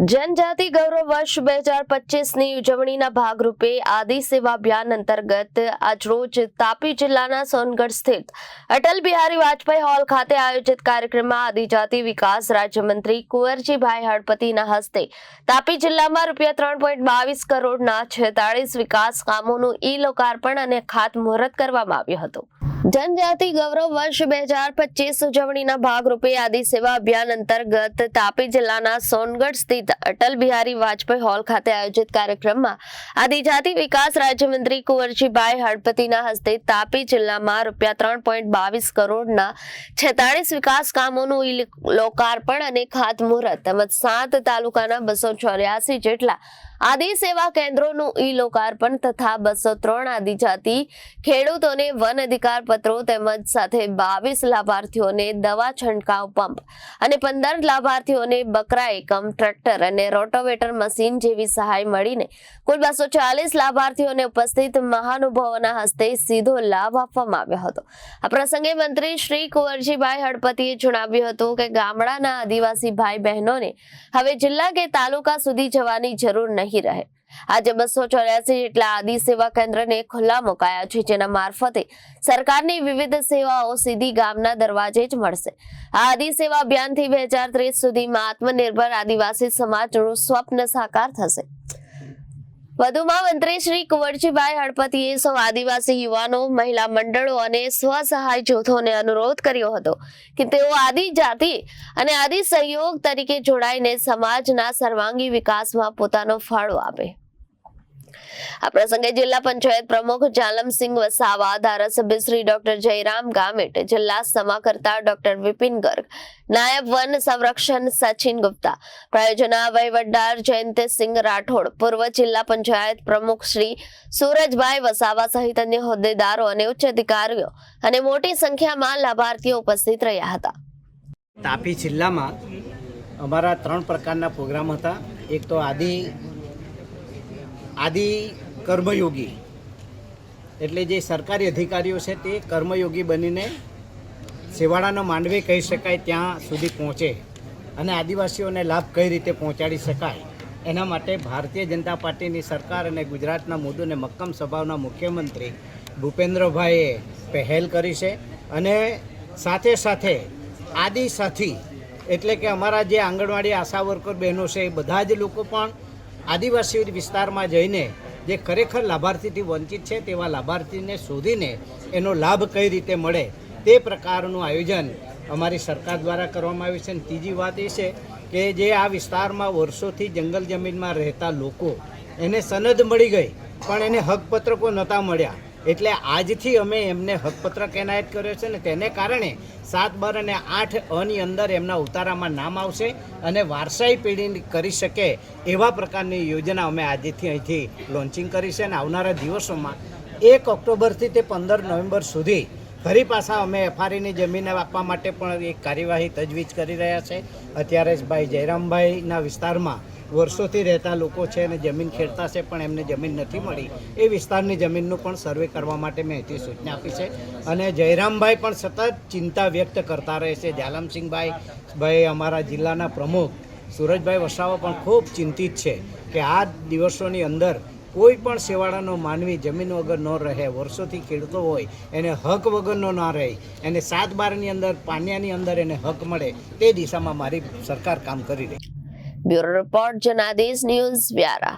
જનજાતિ ગૌરવ વર્ષ બે હજાર પચીસની ઉજવણીના ભાગરૂપે આદિ સેવા અભિયાન અંતર્ગત આજરોજ તાપી જિલ્લાના સોનગઢ સ્થિત અટલ બિહારી વાજપેયી હોલ ખાતે આયોજિત કાર્યક્રમમાં આદિજાતિ વિકાસ રાજ્યમંત્રી કુંવરજીભાઈ હળપતિના હસ્તે તાપી જિલ્લામાં રૂપિયા ત્રણ પોઈન્ટ બાવીસ કરોડના છેતાળીસ વિકાસ કામોનું ઈ લોકાર્પણ અને ખાતમુહૂર્ત કરવામાં આવ્યું હતું. જનજાતિ ગૌરવ વર્ષ બે હજાર પચીસ ઉજવણીના ભાગરૂપે આદિ સેવા અભિયાન અંતર્ગત તાપી જિલ્લાના સોનગઢ સ્થિત અટલ બિહારી વાજપેયી હોલ ખાતે આયોજિત કાર્યક્રમમાં આદિજાતિ વિકાસ રાજ્યમંત્રી કુંવરજીભાઈ હળપતિના હસ્તે તાપી જિલ્લામાં રૂપિયા ત્રણ પોઈન્ટ બાવીસ કરોડના છેતાળીસ વિકાસ કામોનું લોકાર્પણ અને ખાતમુહૂર્ત તેમજ સાત તાલુકાના બસો ચોર્યાસી જેટલા આદિ સેવા કેન્દ્રોનું ઈ લોકાર્પણ તથા બસો ત્રણ આદિજાતિ ખેડૂતોને વન અધિકાર પત્રો તેમજ સાથે બાવીસ લાભાર્થીઓને દવા છંટકાવ પંપ અને પંદર લાભાર્થીઓને બકરા એકમ, ટ્રેક્ટર અને રોટોવેટર મશીન જેવી સહાય મળીને કુલ બસો ચાલીસ લાભાર્થીઓને ઉપસ્થિત મહાનુભાવોના હસ્તે સીધો લાભ આપવામાં આવ્યો હતો. આ પ્રસંગે મંત્રી શ્રી કુંવરજીભાઈ હળપતિએ જણાવ્યું હતું કે ગામડાના આદિવાસી ભાઈ બહેનોને હવે જિલ્લા કે તાલુકા સુધી જવાની જરૂર નહીં. રહે આજે બસો ચોર્યાસી જેટલા આદિ સેવા કેન્દ્રને ખુલ્લા મુકાયા છે, જેના મારફતે સરકારની વિવિધ સેવાઓ સીધી ગામના દરવાજે જ મળશે. આ આદિ સેવા અભિયાનથી બે હજાર ત્રીસ સુધીમાં આત્મનિર્ભર આદિવાસી સમાજનું સ્વપ્ન સાકાર થશે. વધુમાં મંત્રી શ્રી કુંવરજીભાઈ હળપતિએ સૌ આદિવાસી યુવાનો, મહિલા મંડળો અને સ્વસહાય જૂથોને અનુરોધ કર્યો હતો કે તેઓ આદિ જાતિ અને આદિ સહયોગ તરીકે જોડાઈને સમાજના સર્વાંગી વિકાસમાં પોતાનો ફાળો આપે. આ પ્રસંગે જિલ્લા પંચાયત પ્રમુખ જાલમસિંહ વસાવા, ધારાસભ્ય શ્રી ડોક્ટર જયરામ ગામિત જિલ્લા સમાકર્તા ડોક્ટર વિપિન ગર્ગ, નાયબ વન સંરક્ષણ સચિન ગુપ્તા, પ્રાયોજના વહીવટદાર જયંતિસિંહ રાઠોડ, પૂર્વ જિલ્લા પંચાયત પ્રમુખ શ્રી સુરજભાઈ વસાવા સહિત અન્ય હોદ્દેદારો અને ઉચ્ચ અધિકારીઓ અને મોટી સંખ્યામાં લાભાર્થીઓ ઉપસ્થિત રહ્યા હતા. તાપી જિલ્લામાં અમારા ત્રણ પ્રકારના પ્રોગ્રામ હતા. એક તો આદિ આદિ કર્મયોગી. એટલે જે સરકારી અધિકારીઓ છે તે કર્મયોગી બનીને સેવાડાનો માંડવે કહી શકાય ત્યાં સુધી પહોંચે અને આદિવાસીઓને લાભ કઈ રીતે પહોંચાડી શકાય એના માટે ભારતીય જનતા પાર્ટીની સરકાર અને ગુજરાતના મુદ્દોને મક્કમ સ્વભાવના મુખ્યમંત્રી ભૂપેન્દ્રભાઈએ પહેલ કરી છે અને સાથે સાથે આદિ સાથી એટલે કે અમારા જે આંગણવાડી આશા વર્કર બહેનો છે એ બધા જ લોકો પણ આદિવાસી વિસ્તારમાં જઈને જે ખરેખર લાભાર્થીથી વંચિત છે તેવા લાભાર્થીને શોધીને એનો લાભ કઈ રીતે મળે તે પ્રકારનું આયોજન અમારી સરકાર દ્વારા કરવામાં આવ્યું છે. અને ત્રીજી વાત એ છે કે જે આ વિસ્તારમાં વર્ષોથી જંગલ જમીનમાં રહેતા લોકો એને સનદ મળી ગઈ, પણ એને હકપત્રકો નહોતા મળ્યા. એટલે આજથી અમે એમને હકપત્રક એનાયત કર્યો છે ને તેને કારણે સાત, બાર અને આઠ અની અંદર એમના ઉતારામાં નામ આવશે અને વારસાઈ પેઢી કરી શકે એવા પ્રકારની યોજના અમે આજથી અહીંથી લોન્ચિંગ કરી છે અને આવનારા દિવસોમાં એક ઓક્ટોબરથી તે પંદર નવેમ્બર સુધી ફરી પાછા અમે એફઆરઈની જમીન આપવા માટે પણ એક કાર્યવાહી તજવીજ કરી રહ્યા છે. અત્યારે ભાઈ જયરામભાઈના વિસ્તારમાં વર્ષોથી રહેતા લોકો છે અને જમીન ખેડતા છે, પણ એમને જમીન નથી મળી. એ વિસ્તારની જમીનનું પણ સર્વે કરવા માટે મેં અહીંથી સૂચના આપી છે. અને જયરામભાઈ પણ સતત ચિંતા વ્યક્ત કરતા રહે છે. જાલમસિંહભાઈ ભાઈ, અમારા જિલ્લાના પ્રમુખ સુરજભાઈ વસાવા પણ ખૂબ ચિંતિત છે કે આ દિવસોની અંદર કોઈ પણ સેવાડાનો માનવી જમીન વગર ન રહે, વર્ષોથી ખેડતો હોય, એને હક વગરનો ના રહે, એને સાત બારની અંદર, પાન્યાની અંદર એને હક મળે, તે દિશામાં મારી સરકાર કામ કરી રહી bureau report Janadesh news Vyara.